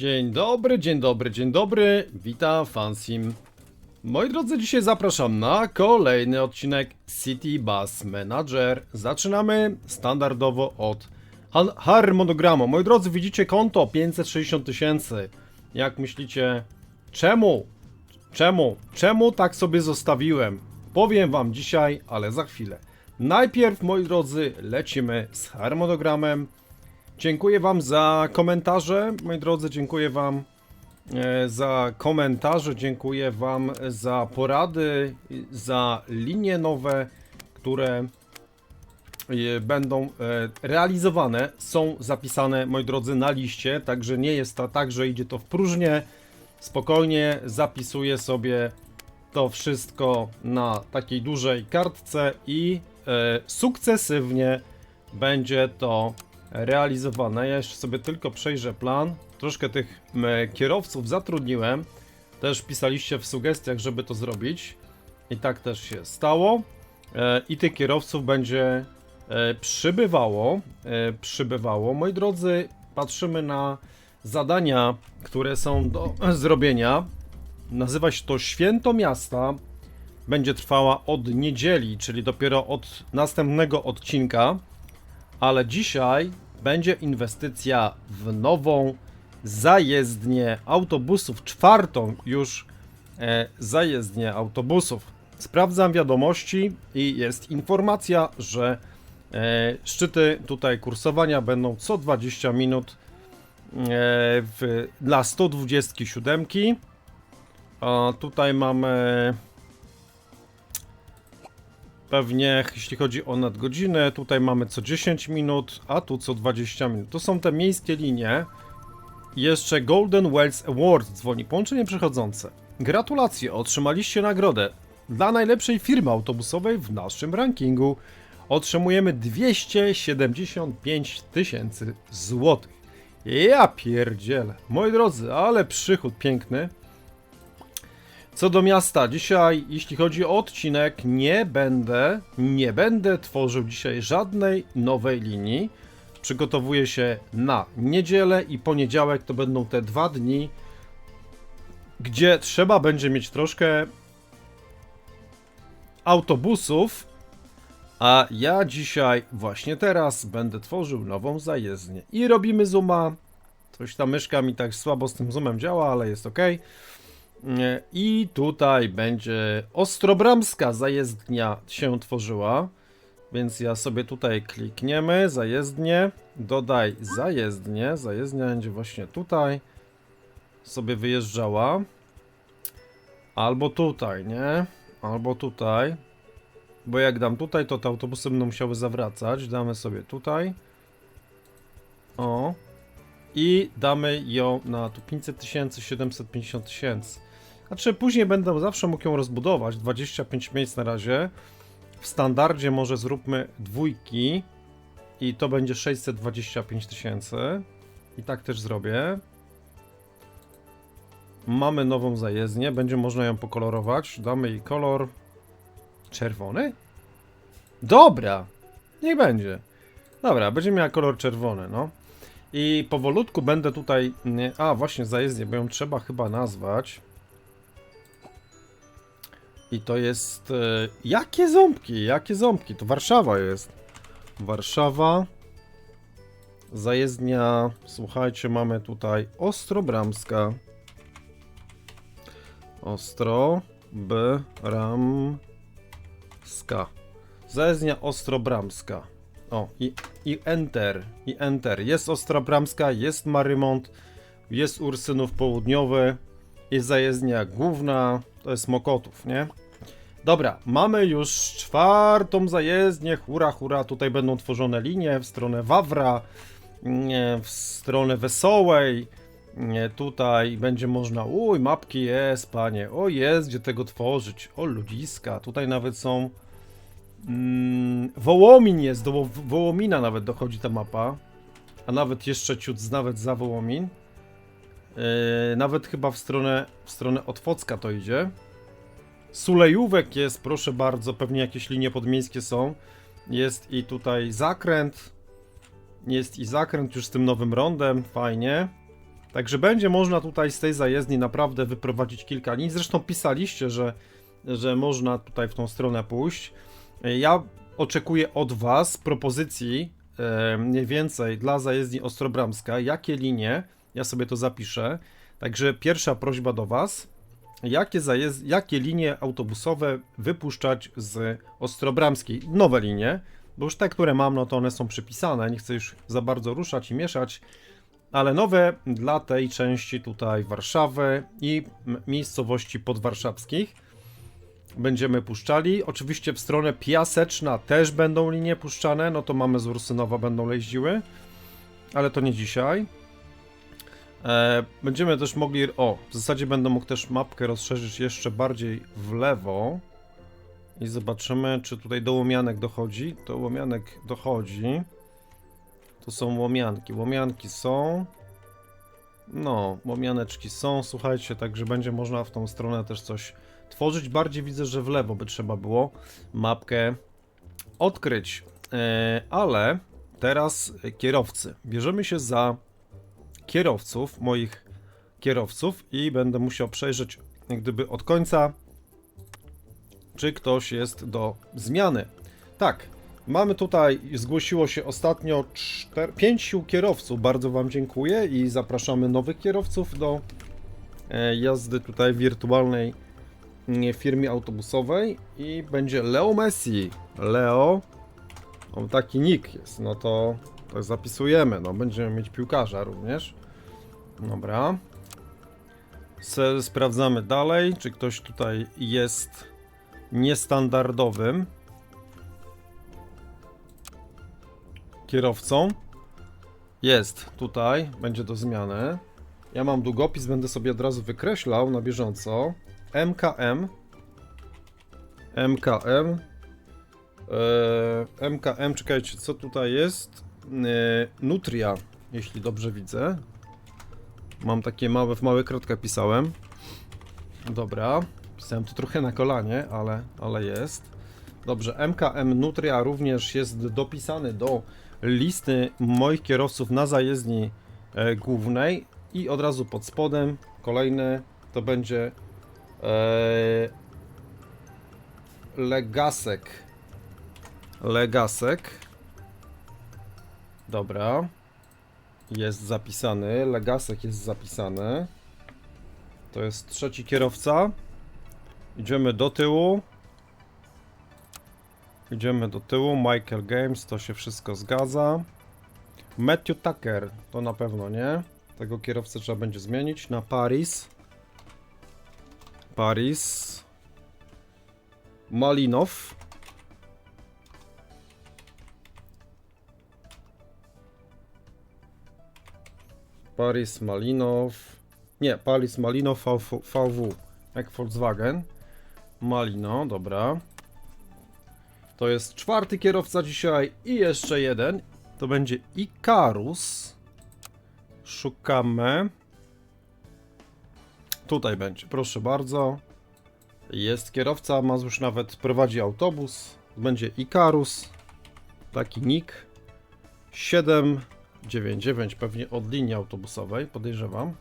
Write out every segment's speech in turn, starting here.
Dzień dobry, dzień dobry, dzień dobry. Witam Fansim. Moi drodzy, dzisiaj zapraszam na kolejny odcinek City Bus Manager. Zaczynamy standardowo od harmonogramu. Moi drodzy, widzicie konto 560 tysięcy. Jak myślicie, czemu? Czemu? Czemu tak sobie zostawiłem? Powiem wam dzisiaj, ale za chwilę. Najpierw, moi drodzy, lecimy z harmonogramem. Dziękuję Wam za komentarze, moi drodzy, dziękuję Wam e, za komentarze, dziękuję Wam za porady, za linie nowe, które e, będą e, realizowane, są zapisane, moi drodzy, na liście, także nie jest to tak, że idzie to w próżnię. Spokojnie zapisuję sobie to wszystko na takiej dużej kartce i sukcesywnie będzie to realizowane. Ja jeszcze sobie tylko przejrzę plan. Troszkę tych kierowców zatrudniłem. Też pisaliście w sugestiach, żeby to zrobić. I tak też się stało. E, I tych kierowców będzie e, przybywało. E, przybywało. Moi drodzy, patrzymy na zadania, które są do zrobienia. Nazywa się to Święto Miasta. Będzie trwała od niedzieli, czyli dopiero od następnego odcinka. Ale dzisiaj będzie inwestycja w nową zajezdnię autobusów, czwartą już e, zajezdnię autobusów. Sprawdzam wiadomości i jest informacja, że e, szczyty tutaj kursowania będą co 20 minut e, dla 127. A tutaj mamy Pewnie jeśli chodzi o nadgodzinę, tutaj mamy co 10 minut, a tu co 20 minut. To są te miejskie linie. Jeszcze Golden Wells Award dzwoni. Połączenie przechodzące. Gratulacje, otrzymaliście nagrodę dla najlepszej firmy autobusowej w naszym rankingu. Otrzymujemy 275 tysięcy złotych. Ja pierdzielę. Moi drodzy, ale przychód piękny. Co do miasta, dzisiaj, jeśli chodzi o odcinek, nie będę, nie będę tworzył dzisiaj żadnej nowej linii. Przygotowuję się na niedzielę i poniedziałek to będą te dwa dni, gdzie trzeba będzie mieć troszkę autobusów, a ja dzisiaj, właśnie teraz, będę tworzył nową zajezdnię. I robimy zooma. Coś ta myszka mi tak słabo z tym zoomem działa, ale jest ok. Nie, I tutaj będzie Ostrobramska zajezdnia się tworzyła. Więc ja sobie tutaj klikniemy, zajezdnie, dodaj zajezdnie, zajezdnia będzie właśnie tutaj sobie wyjeżdżała. Albo tutaj, nie? Albo tutaj. Bo jak dam tutaj, to te autobusy będą musiały zawracać. Damy sobie tutaj. O. I damy ją na tu 500 tysięcy, 750 tysięcy. Znaczy później będę zawsze mógł ją rozbudować. 25 miejsc na razie. W standardzie może zróbmy dwójki. I to będzie 625 tysięcy. I tak też zrobię. Mamy nową zajezdnię. Będzie można ją pokolorować. Damy jej kolor czerwony? Dobra. Niech będzie. Dobra, będzie miała kolor czerwony, no. I powolutku będę tutaj... A, właśnie zajezdnię, bo ją trzeba chyba nazwać. I to jest... E, jakie ząbki? Jakie ząbki? To Warszawa jest. Warszawa. Zajezdnia. Słuchajcie, mamy tutaj Ostrobramska. Ostro... B... Ram... Ska. Zajezdnia Ostrobramska. O, i, i Enter. I Enter. Jest Ostrobramska, jest Marymont, jest Ursynów Południowy, jest zajezdnia główna, to jest Mokotów, nie? Dobra, mamy już czwartą zajezdnię, hura, hura, tutaj będą tworzone linie w stronę Wawra, nie, w stronę Wesołej, nie, tutaj będzie można, uj, mapki jest, panie, o jest, gdzie tego tworzyć, o ludziska, tutaj nawet są, mm, Wołomin jest, do Wo- Wołomina nawet dochodzi ta mapa, a nawet jeszcze ciut, nawet za Wołomin, Yy, nawet chyba w stronę, w stronę Otwocka to idzie. Sulejówek jest, proszę bardzo, pewnie jakieś linie podmiejskie są. Jest i tutaj zakręt. Jest i zakręt już z tym nowym rondem, fajnie. Także będzie można tutaj z tej zajezdni naprawdę wyprowadzić kilka linii. Zresztą pisaliście, że, że można tutaj w tą stronę pójść. Ja oczekuję od Was propozycji e, mniej więcej dla zajezdni Ostrobramska, jakie linie, ja sobie to zapiszę. Także pierwsza prośba do Was, jakie, jakie linie autobusowe wypuszczać z Ostrobramskiej? Nowe linie, bo już te, które mam, no to one są przypisane, nie chcę już za bardzo ruszać i mieszać, ale nowe dla tej części tutaj Warszawy i miejscowości podwarszawskich będziemy puszczali. Oczywiście w stronę Piaseczna też będą linie puszczane, no to mamy z Ursynowa będą jeździły, ale to nie dzisiaj. E, będziemy też mogli, o, w zasadzie będę mógł też mapkę rozszerzyć jeszcze bardziej w lewo i zobaczymy, czy tutaj do łomianek dochodzi. Do łomianek dochodzi. To są łomianki. Łomianki są. No, łomianeczki są, słuchajcie, także będzie można w tą stronę też coś tworzyć. Bardziej widzę, że w lewo by trzeba było mapkę odkryć. E, ale teraz kierowcy. Bierzemy się za kierowców, moich kierowców i będę musiał przejrzeć jak gdyby od końca, czy ktoś jest do zmiany. Tak, mamy tutaj, zgłosiło się ostatnio czter, pięciu kierowców, bardzo Wam dziękuję i zapraszamy nowych kierowców do e, jazdy tutaj wirtualnej mm, firmie autobusowej i będzie Leo Messi. Leo, on taki nick jest, no to, to zapisujemy, no będziemy mieć piłkarza również. Dobra. Se, sprawdzamy dalej, czy ktoś tutaj jest niestandardowym kierowcą. Jest tutaj, będzie do zmiany. Ja mam długopis, będę sobie od razu wykreślał na bieżąco. MKM. MKM. Eee, MKM, czekajcie, co tutaj jest? Eee, Nutria, jeśli dobrze widzę. Mam takie małe, w małe kratkę pisałem. Dobra. Pisałem to trochę na kolanie, ale, ale jest. Dobrze, MKM Nutria również jest dopisany do listy moich kierowców na zajezdni e, głównej i od razu pod spodem kolejny to będzie e, Legasek. Legasek. Dobra. Jest zapisany. Legasek jest zapisany. To jest trzeci kierowca. Idziemy do tyłu. Idziemy do tyłu. Michael Games, to się wszystko zgadza. Matthew Tucker, to na pewno nie. Tego kierowcę trzeba będzie zmienić na Paris. Paris. Malinow. Paris Malinow. Nie, Paris Malinow VW, VW jak Volkswagen. Malino, dobra. To jest czwarty kierowca dzisiaj i jeszcze jeden. To będzie Ikarus. Szukamy. Tutaj będzie, proszę bardzo. Jest kierowca, ma już nawet prowadzi autobus. Będzie Ikarus. Taki nick. 799 pewnie od linii autobusowej, podejrzewam.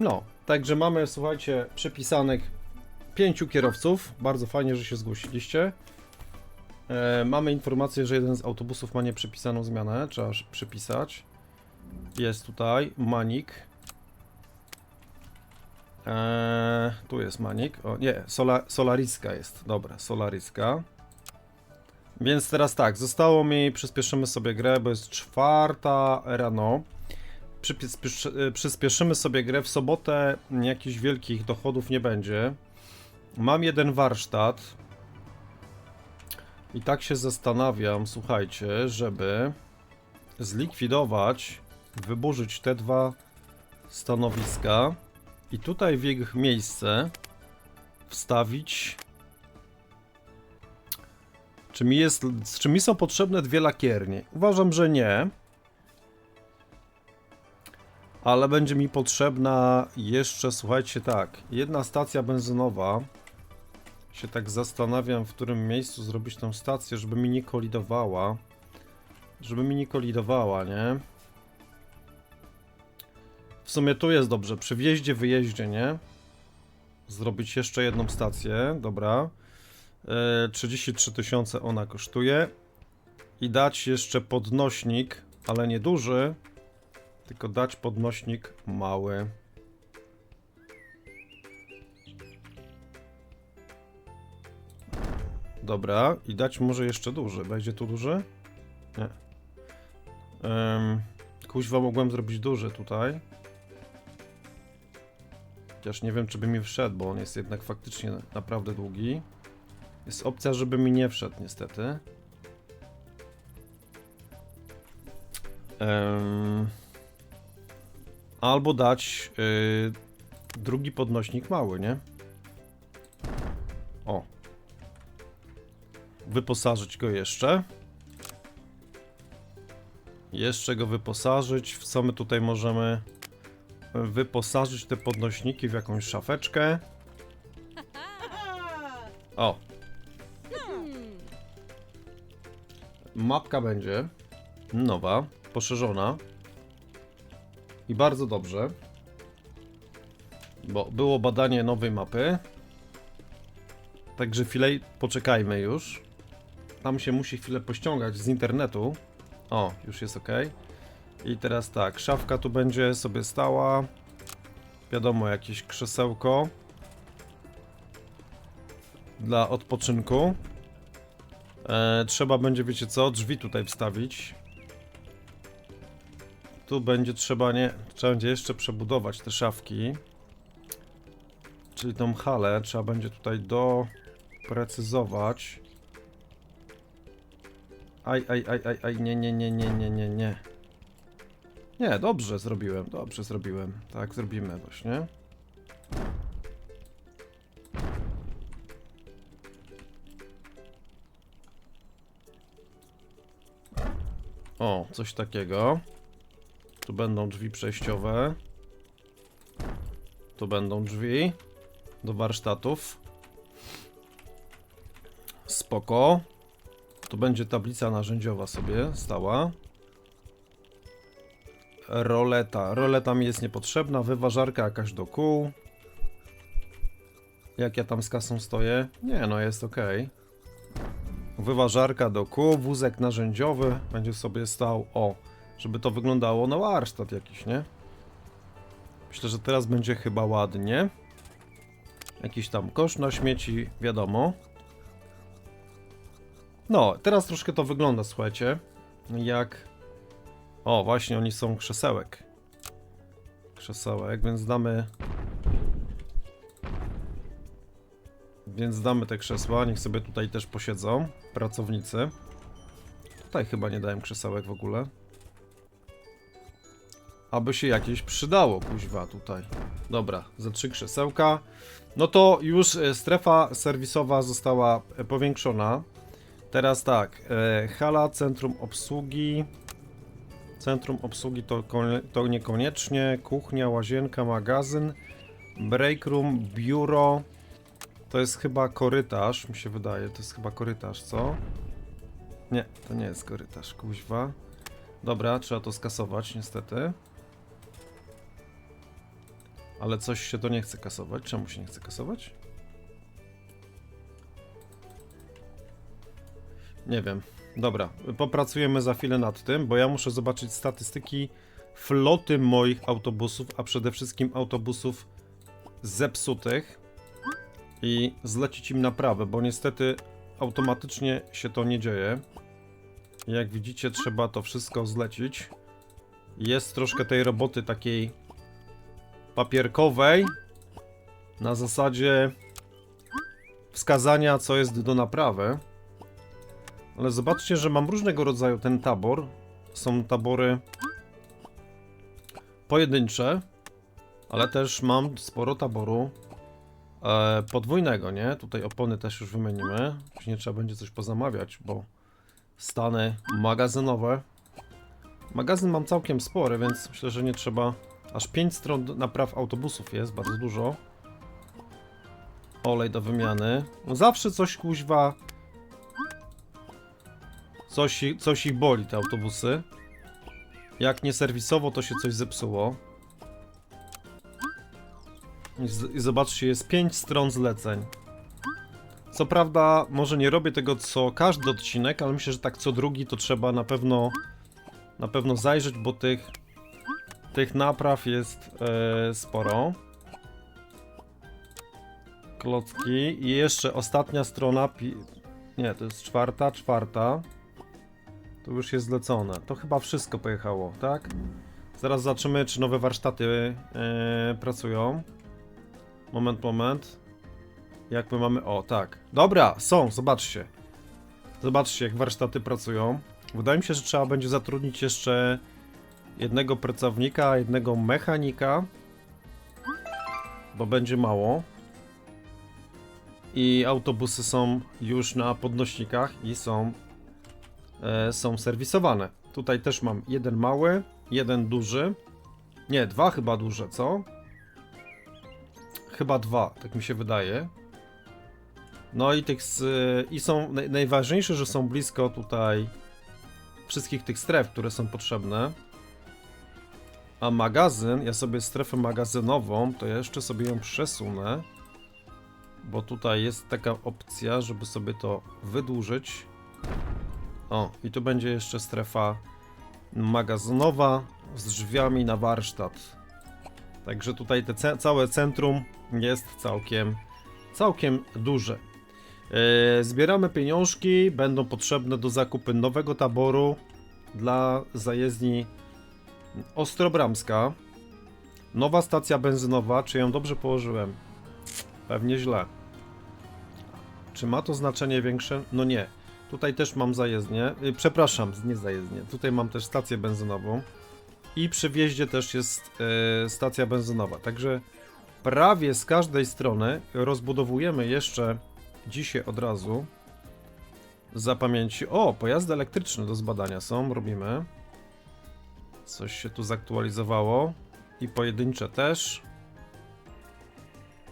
No, także mamy, słuchajcie, przypisanych pięciu kierowców. Bardzo fajnie, że się zgłosiliście. E, mamy informację, że jeden z autobusów ma nieprzypisaną zmianę. Trzeba przypisać. Jest tutaj Manik. E, tu jest Manik. O nie, Sola, Solariska jest. Dobra, Solariska. Więc teraz tak, zostało mi, przyspieszymy sobie grę, bo jest czwarta rano. Y, Przyspieszymy sobie grę. W sobotę jakichś wielkich dochodów nie będzie. Mam jeden warsztat. I tak się zastanawiam, słuchajcie, żeby zlikwidować, wyburzyć te dwa stanowiska i tutaj w ich miejsce wstawić. Czy mi, jest, czy mi są potrzebne dwie lakiernie? Uważam, że nie. Ale będzie mi potrzebna jeszcze, słuchajcie, tak, jedna stacja benzynowa. Się tak zastanawiam, w którym miejscu zrobić tą stację, żeby mi nie kolidowała. Żeby mi nie kolidowała, nie? W sumie tu jest dobrze. Przy wjeździe, wyjeździe, nie? Zrobić jeszcze jedną stację. Dobra. E, 33 tysiące ona kosztuje. I dać jeszcze podnośnik, ale nie duży. Tylko dać podnośnik mały. Dobra, i dać może jeszcze duży. Będzie tu duży? Nie. Um, kuźwa mogłem zrobić duży tutaj. Chociaż nie wiem, czy by mi wszedł, bo on jest jednak faktycznie naprawdę długi. Jest opcja, żeby mi nie wszedł, niestety. Em, albo dać y, drugi podnośnik mały, nie? O. Wyposażyć go jeszcze. Jeszcze go wyposażyć. W co my tutaj możemy wyposażyć te podnośniki w jakąś szafeczkę? O. Mapka będzie nowa, poszerzona. I bardzo dobrze. Bo było badanie nowej mapy. Także chwilę poczekajmy już. Tam się musi chwilę pościągać z internetu. O, już jest ok. I teraz tak, szafka tu będzie sobie stała. Wiadomo, jakieś krzesełko. Dla odpoczynku. E, trzeba będzie, wiecie co, drzwi tutaj wstawić. Tu będzie trzeba, nie, trzeba będzie jeszcze przebudować te szafki. Czyli tą halę trzeba będzie tutaj doprecyzować. Aj, aj, aj, aj, aj, nie, nie, nie, nie, nie, nie, nie. Nie, dobrze zrobiłem, dobrze zrobiłem. Tak, zrobimy właśnie. O, coś takiego. Tu będą drzwi przejściowe. Tu będą drzwi do warsztatów. Spoko. Tu będzie tablica narzędziowa sobie stała. Roleta. Roleta mi jest niepotrzebna. Wyważarka jakaś do kół. Jak ja tam z kasą stoję? Nie, no jest ok. Wyważarka do kół, wózek narzędziowy będzie sobie stał. O, żeby to wyglądało na warsztat jakiś, nie? Myślę, że teraz będzie chyba ładnie. Jakiś tam kosz na śmieci, wiadomo. No, teraz troszkę to wygląda, słuchajcie. Jak... O, właśnie, oni są krzesełek. Krzesełek, więc damy... Więc damy te krzesła, niech sobie tutaj też posiedzą pracownicy. Tutaj chyba nie dałem krzesełek w ogóle. Aby się jakieś przydało, kuźwa, tutaj. Dobra, za trzy krzesełka. No to już e, strefa serwisowa została e, powiększona. Teraz tak, e, hala, centrum obsługi. Centrum obsługi to, to niekoniecznie. Kuchnia, łazienka, magazyn. Break room, biuro. To jest chyba korytarz, mi się wydaje. To jest chyba korytarz, co? Nie, to nie jest korytarz, kuźwa. Dobra, trzeba to skasować, niestety. Ale coś się to nie chce kasować. Czemu się nie chce kasować? Nie wiem. Dobra, popracujemy za chwilę nad tym, bo ja muszę zobaczyć statystyki floty moich autobusów, a przede wszystkim autobusów zepsutych i zlecić im naprawę, bo niestety automatycznie się to nie dzieje. Jak widzicie, trzeba to wszystko zlecić. Jest troszkę tej roboty takiej papierkowej na zasadzie wskazania, co jest do naprawy. Ale zobaczcie, że mam różnego rodzaju ten tabor. Są tabory pojedyncze, ale też mam sporo taboru e, podwójnego, nie? Tutaj opony też już wymienimy. Później trzeba będzie coś pozamawiać, bo stany magazynowe. Magazyn mam całkiem spory, więc myślę, że nie trzeba. Aż 5 stron napraw autobusów jest, bardzo dużo. Olej do wymiany. No zawsze coś kuźwa. Coś, coś ich boli, te autobusy. Jak nie serwisowo, to się coś zepsuło. I, zobaczcie, jest 5 stron zleceń. Co prawda, może nie robię tego co każdy odcinek, ale myślę, że tak co drugi to trzeba na pewno na pewno zajrzeć, bo tych tych napraw jest e, sporo. Klocki i jeszcze ostatnia strona. Nie, to jest czwarta, czwarta. To już jest zlecone. To chyba wszystko pojechało, tak? Zaraz zobaczymy, czy nowe warsztaty e, pracują. Moment, moment. Jak my mamy. O, tak. Dobra, są, zobaczcie. Zobaczcie, jak warsztaty pracują. Wydaje mi się, że trzeba będzie zatrudnić jeszcze jednego pracownika, jednego mechanika, bo będzie mało. I autobusy są już na podnośnikach i są, e, są serwisowane. Tutaj też mam jeden mały, jeden duży. Nie, dwa chyba duże, co? Chyba dwa, tak mi się wydaje. No i tych z, i są naj, najważniejsze, że są blisko tutaj wszystkich tych stref, które są potrzebne. A magazyn, ja sobie strefę magazynową, to ja jeszcze sobie ją przesunę. Bo tutaj jest taka opcja, żeby sobie to wydłużyć. O, i tu będzie jeszcze strefa magazynowa z drzwiami na warsztat. Także tutaj te ce całe centrum jest całkiem, całkiem duże. Yy, zbieramy pieniążki, będą potrzebne do zakupu nowego taboru dla zajezdni Ostrobramska. Nowa stacja benzynowa, czy ją dobrze położyłem? Pewnie źle. Czy ma to znaczenie większe? No nie. Tutaj też mam zajezdnię. Yy, przepraszam, nie zajezdnię. Tutaj mam też stację benzynową. I przy wjeździe też jest yy, stacja benzynowa. Także prawie z każdej strony rozbudowujemy jeszcze dzisiaj od razu. Za pamięci. O, pojazdy elektryczne do zbadania są, robimy. Coś się tu zaktualizowało. I pojedyncze też.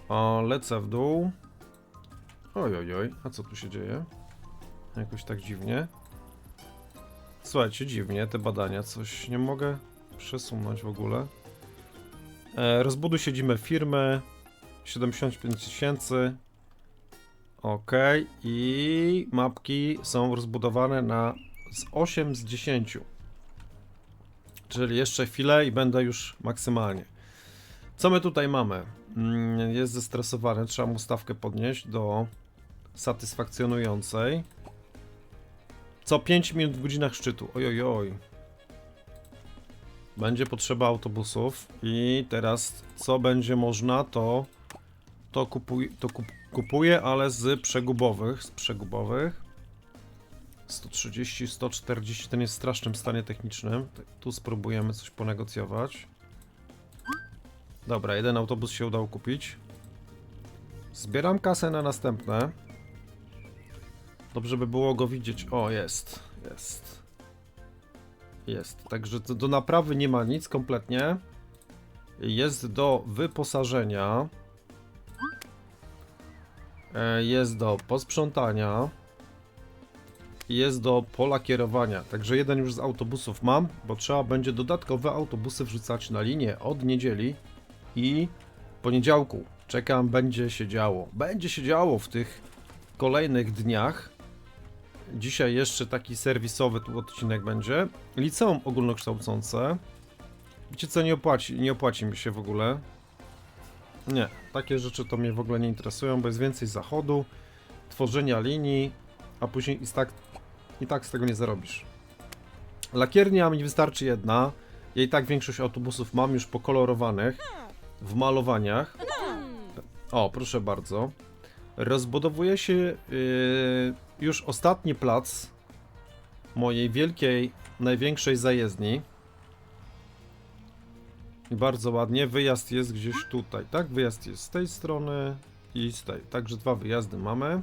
O, lecę w dół. Oj, oj, oj, a co tu się dzieje? Jakoś tak dziwnie. Słuchajcie, dziwnie te badania, coś nie mogę przesunąć w ogóle. E, rozbuduj siedzimy firmy. 75 tysięcy. Ok, i mapki są rozbudowane na z 8 z 10. Czyli jeszcze chwilę i będę już maksymalnie. Co my tutaj mamy? Mm, Jest zestresowany, trzeba mu stawkę podnieść do satysfakcjonującej. Co 5 minut w godzinach szczytu. Ojojoj. Będzie potrzeba autobusów i teraz co będzie można to to, kupuj, to kup, kupuję, ale z przegubowych, z przegubowych. 130, 140, ten jest w strasznym stanie technicznym. Tu spróbujemy coś ponegocjować. Dobra, jeden autobus się udało kupić. Zbieram kasę na następne. Dobrze by było go widzieć. O, jest, jest. Jest, także do, naprawy nie ma nic kompletnie. Jest do wyposażenia. E, Jest do posprzątania. Jest do pola kierowania. Także jeden już z autobusów mam, bo trzeba będzie dodatkowe autobusy wrzucać na linię od niedzieli i poniedziałku. Czekam, będzie się działo. Będzie się działo w tych kolejnych dniach. Dzisiaj jeszcze taki serwisowy tu odcinek będzie. Liceum ogólnokształcące. Wiecie co, nie opłaci, nie opłaci mi się w ogóle. Nie, takie rzeczy to mnie w ogóle nie interesują, bo jest więcej zachodu, tworzenia linii, a później i tak, i tak z tego nie zarobisz. Lakiernia mi wystarczy jedna. Ja i tak większość autobusów mam już pokolorowanych w malowaniach. O, proszę bardzo. Rozbudowuje się yy, już ostatni plac mojej wielkiej, największej zajezdni. I bardzo ładnie. Wyjazd jest gdzieś tutaj, tak? Wyjazd jest z tej strony i z tej. Także dwa wyjazdy mamy.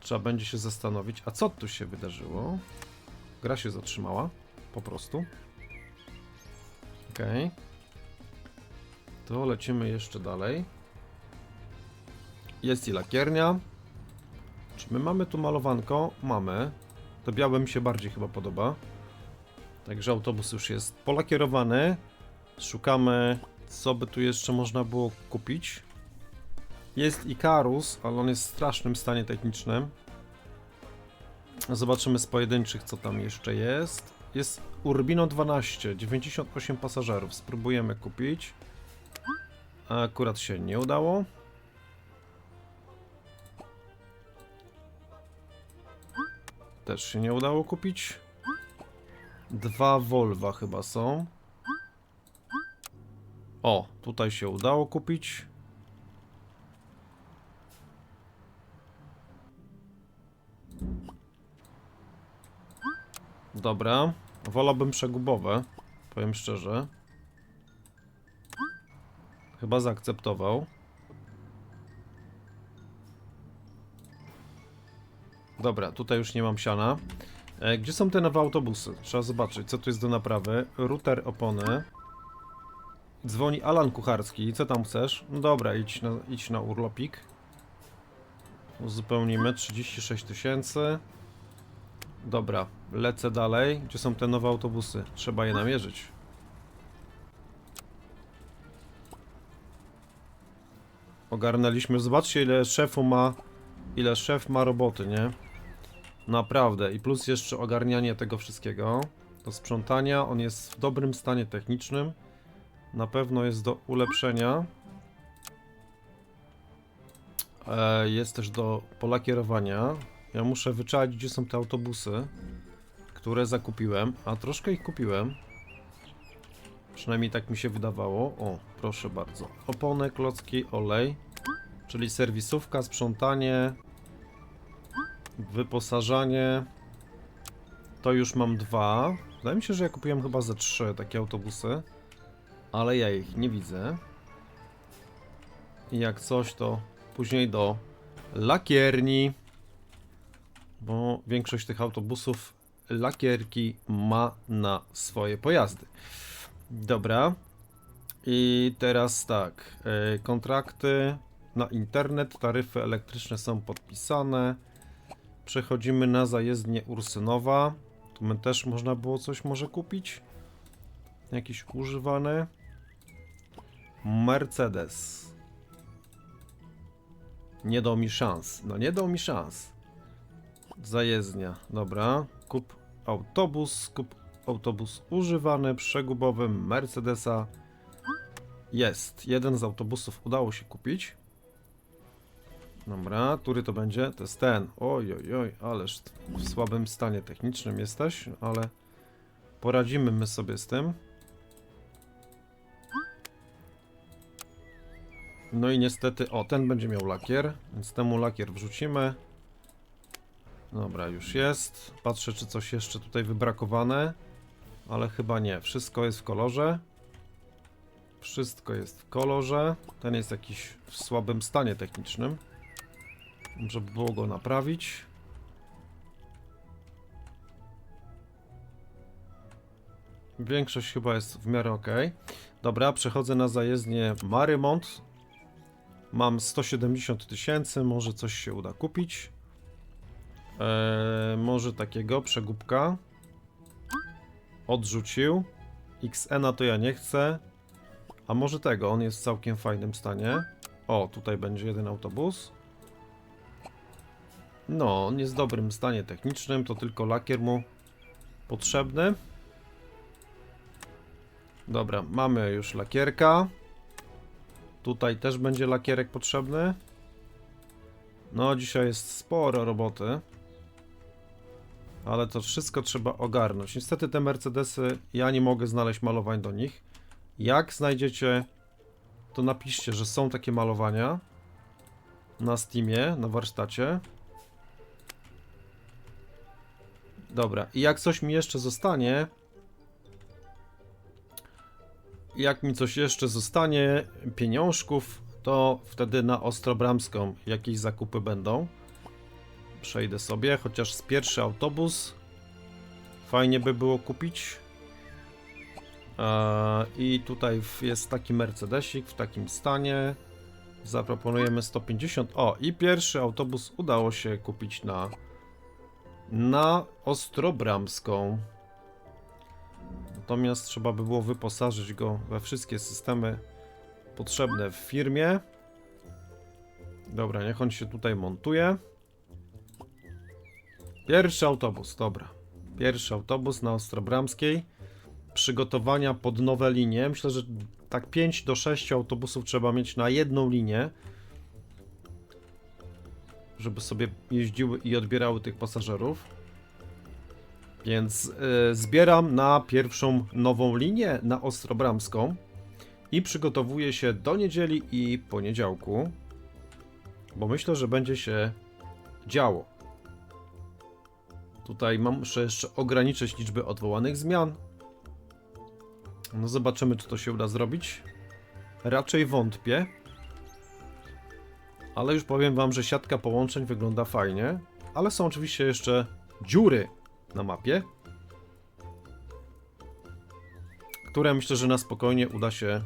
Trzeba będzie się zastanowić, a co tu się wydarzyło? Gra się zatrzymała, po prostu. Okej. To lecimy jeszcze dalej. Jest i lakiernia. Czy my mamy tu malowanko? Mamy. To białe mi się bardziej chyba podoba. Także autobus już jest polakierowany. Szukamy Co by tu jeszcze można było kupić? Jest Ikarus, ale on jest w strasznym stanie technicznym. Zobaczymy z pojedynczych, co tam jeszcze jest. Jest Urbino 12, 98 pasażerów. Spróbujemy kupić. Akurat się nie udało. Też się nie udało kupić. Dwa Volva chyba są. O, tutaj się udało kupić. Dobra. Wolałbym przegubowe. Powiem szczerze. Chyba zaakceptował. Dobra, tutaj już nie mam siana. E, gdzie są te nowe autobusy? Trzeba zobaczyć, co tu jest do naprawy. Router opony. Dzwoni Alan Kucharski. Co tam chcesz? No dobra, idź na, idź na urlopik. Uzupełnimy 36 tysięcy. Dobra, lecę dalej. Gdzie są te nowe autobusy? Trzeba je namierzyć. Ogarnęliśmy. Zobaczcie, ile szefu ma. Ile szef ma roboty, nie? Naprawdę. I plus jeszcze ogarnianie tego wszystkiego. Do sprzątania. On jest w dobrym stanie technicznym. Na pewno jest do ulepszenia. E, jest też do polakierowania. Ja muszę wyczaić, gdzie są te autobusy, które zakupiłem, a troszkę ich kupiłem. Przynajmniej tak mi się wydawało. O, proszę bardzo. Opony, klocki, olej, czyli serwisówka, sprzątanie, wyposażanie. To już mam dwa. Wydaje mi się, że ja kupiłem chyba ze trzy takie autobusy, ale ja ich nie widzę. I jak coś, to później do lakierni bo większość tych autobusów lakierki ma na swoje pojazdy. Dobra. I teraz tak, e, kontrakty na internet, taryfy elektryczne są podpisane. Przechodzimy na zajezdnię Ursynowa. Tu my też można było coś może kupić. Jakiś używany. Mercedes. Nie dał mi szans. No nie dał mi szans. Zajezdnia, dobra. Kup autobus, kup autobus używany, przegubowy Mercedesa. Jest. Jeden z autobusów udało się kupić. Dobra, który to będzie? To jest ten. Oj, oj, oj, ależ w słabym stanie technicznym jesteś, ale poradzimy my sobie z tym. No i niestety, o, ten będzie miał lakier, więc temu lakier wrzucimy. Dobra, już jest. Patrzę, czy coś jeszcze tutaj wybrakowane. Ale chyba nie. Wszystko jest w kolorze. Wszystko jest w kolorze. Ten jest jakiś w słabym stanie technicznym. Może by było go naprawić. Większość chyba jest w miarę ok. Dobra, przechodzę na zajezdnię Marymont. Mam 170 tysięcy, może coś się uda kupić. Eee, może takiego przegubka. Odrzucił. XN to ja nie chcę. A może tego, on jest w całkiem fajnym stanie. O, tutaj będzie jeden autobus. No, on jest w dobrym stanie technicznym, to tylko lakier mu potrzebny. Dobra, mamy już lakierka. Tutaj też będzie lakierek potrzebny. No, dzisiaj jest sporo roboty. Ale to wszystko trzeba ogarnąć. Niestety te Mercedesy, ja nie mogę znaleźć malowań do nich. Jak znajdziecie, to napiszcie, że są takie malowania na Steamie, na warsztacie. Dobra, i jak coś mi jeszcze zostanie, jak mi coś jeszcze zostanie, pieniążków, to wtedy na Ostrobramską jakieś zakupy będą. Przejdę sobie, chociaż z pierwszy autobus fajnie by było kupić. I tutaj jest taki Mercedesik w takim stanie. Zaproponujemy 150. O, i pierwszy autobus udało się kupić na na Ostrobramską. Natomiast trzeba by było wyposażyć go we wszystkie systemy potrzebne w firmie. Dobra, niech on się tutaj montuje. Pierwszy autobus, dobra. Pierwszy autobus na Ostrobramskiej. Przygotowania pod nowe linie. Myślę, że tak 5 do 6 autobusów trzeba mieć na jedną linię. Żeby sobie jeździły i odbierały tych pasażerów. Więc y, zbieram na pierwszą nową linię na Ostrobramską. I przygotowuję się do niedzieli i poniedziałku. Bo myślę, że będzie się działo. Tutaj mam, jeszcze ograniczyć liczbę odwołanych zmian. No zobaczymy, czy to się uda zrobić. Raczej wątpię. Ale już powiem wam, że siatka połączeń wygląda fajnie. Ale są oczywiście jeszcze dziury na mapie. Które myślę, że na spokojnie uda się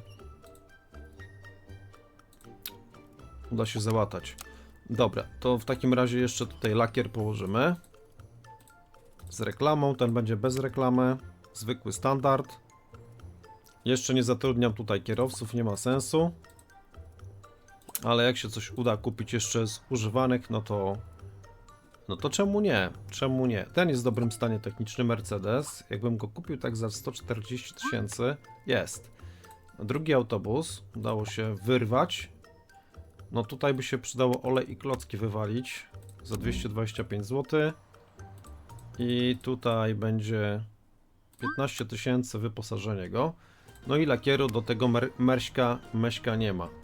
uda się załatać. Dobra, to w takim razie jeszcze tutaj lakier położymy. Z reklamą, ten będzie bez reklamy. Zwykły standard. Jeszcze nie zatrudniam tutaj kierowców, nie ma sensu. Ale jak się coś uda kupić jeszcze z używanych, no to... No to czemu nie? Czemu nie? Ten jest w dobrym stanie techniczny Mercedes. Jakbym go kupił tak za 140 tysięcy, jest. Drugi autobus udało się wyrwać. No tutaj by się przydało olej i klocki wywalić za 225 zł. I tutaj będzie 15 tysięcy wyposażenie go. No i lakieru do tego mer merśka, meśka nie ma.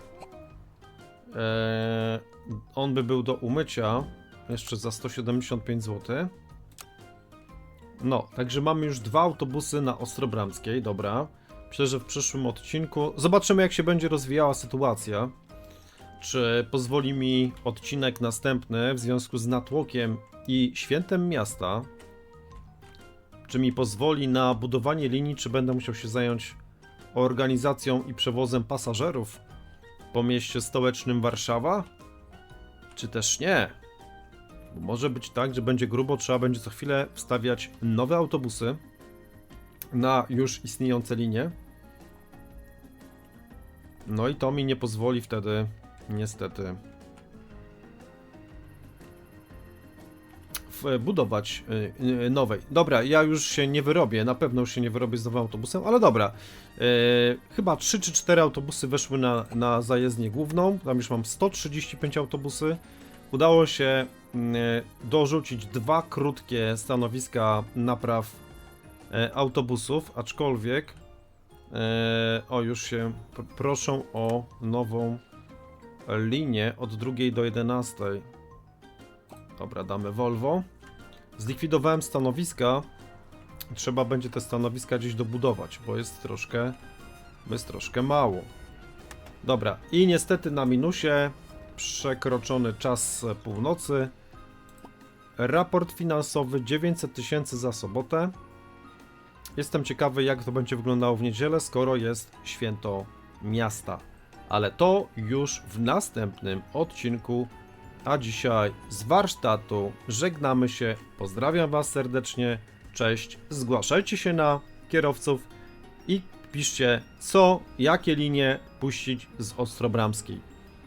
Eee, on by był do umycia jeszcze za 175 zł. No, także mamy już dwa autobusy na Ostrobramskiej, dobra. Myślę, że w przyszłym odcinku zobaczymy jak się będzie rozwijała sytuacja. Czy pozwoli mi odcinek następny w związku z natłokiem i świętem miasta? Czy mi pozwoli na budowanie linii, czy będę musiał się zająć organizacją i przewozem pasażerów po mieście stołecznym Warszawa? Czy też nie? Bo może być tak, że będzie grubo, trzeba będzie co chwilę wstawiać nowe autobusy na już istniejące linie. No i to mi nie pozwoli wtedy, niestety, budować y, y, nowej. Dobra, ja już się nie wyrobię, na pewno już się nie wyrobię z nowym autobusem, ale dobra. Y, chyba 3 czy 4 autobusy weszły na, na zajezdnię główną. Tam już mam 135 autobusy. Udało się y, dorzucić dwa krótkie stanowiska napraw autobusów, aczkolwiek o już się pr- proszą o nową linię od 2 do 11. Dobra, damy Volvo. Zlikwidowałem stanowiska. Trzeba będzie te stanowiska gdzieś dobudować, bo jest troszkę, jest troszkę mało. Dobra, i niestety na minusie przekroczony czas północy. Raport finansowy 900 tysięcy za sobotę. Jestem ciekawy, jak to będzie wyglądało w niedzielę, skoro jest święto miasta. Ale to już w następnym odcinku a dzisiaj z warsztatu żegnamy się. Pozdrawiam Was serdecznie. Cześć. Zgłaszajcie się na kierowców i piszcie, co, jakie linie puścić z Ostrobramskiej.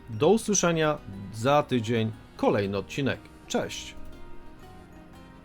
Do usłyszenia za tydzień. Kolejny odcinek. Cześć.